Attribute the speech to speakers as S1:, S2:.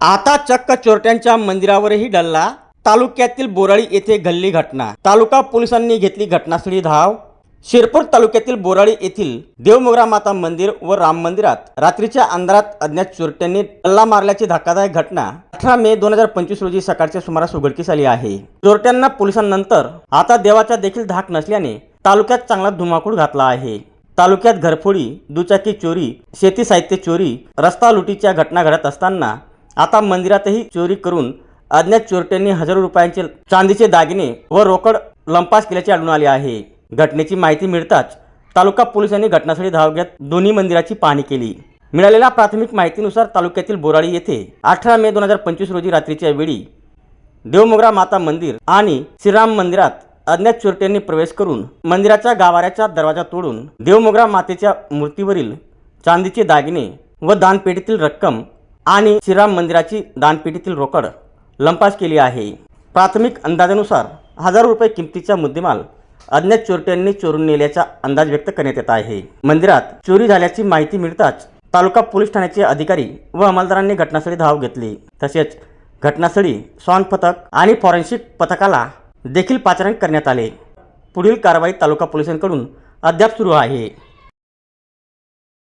S1: आता चक्क चोरट्यांच्या मंदिरावरही डल्ला. तालुक्यातील बोराळी येथे घडली घटना. तालुका पोलिसांनी घेतली घटनास्थळी धाव. शिरपूर तालुक्यातील बोराळी येथील देवमोगरा माता मंदिर व राम मंदिरात रात्रीच्या अंधारात अज्ञात चोरट्यांनी डल्ला मारल्याची धक्कादायक घटना अठरा मे दोन हजार पंचवीस रोजी सकाळच्या सुमारास उघडकीस आली आहे. चोरट्यांना पोलिसांनंतर आता देवाचा देखील धाक नसल्याने तालुक्यात चांगला धुमाकूळ घातला आहे. तालुक्यात घरफोडी दुचाकी चोरी शेती साहित्य चोरी रस्ता लुटीच्या घटना घडत असताना आता मंदिरातही चोरी करून अज्ञात चोरट्यांनी हजारो रुपयांचे चांदीचे दागिने व रोकड लंपास केल्याचे आढळून आले आहे. घटनेची माहिती मिळताच तालुका पोलिसांनी घटनास्थळी धाव घेत दोन्ही मंदिराची पाहणी केली. मिळालेल्या प्राथमिक माहितीनुसार तालुक्यातील बोराळी येथे अठरा मे दोन हजार पंचवीस रोजी रात्रीच्या वेळी देवमोगरा माता मंदिर आणि श्रीराम मंदिरात अज्ञात चोरट्यांनी प्रवेश करून मंदिराच्या गावाऱ्याचा दरवाजा तोडून देवमोगरा मातेच्या मूर्तीवरील चांदीचे दागिने व दानपेटीतील रक्कम आणि श्रीराम मंदिराची दानपेटीतील रोकड लंपास केली आहे. प्राथमिक अंदाजानुसार हजारो रुपये किमतीचा मुद्देमाल अज्ञात चोरट्यांनी चोरून नेल्याचा अंदाज व्यक्त करण्यात येत आहे. मंदिरात चोरी झाल्याची माहिती मिळताच तालुका पोलीस ठाण्याचे अधिकारी व अंमलदारांनी घटनास्थळी धाव घेतली. तसेच घटनास्थळी स्वान पथक आणि फॉरेन्सिक पथकाला देखील पाचारण करण्यात आले. पुढील कारवाई तालुका पोलिसांकडून अद्याप सुरू आहे.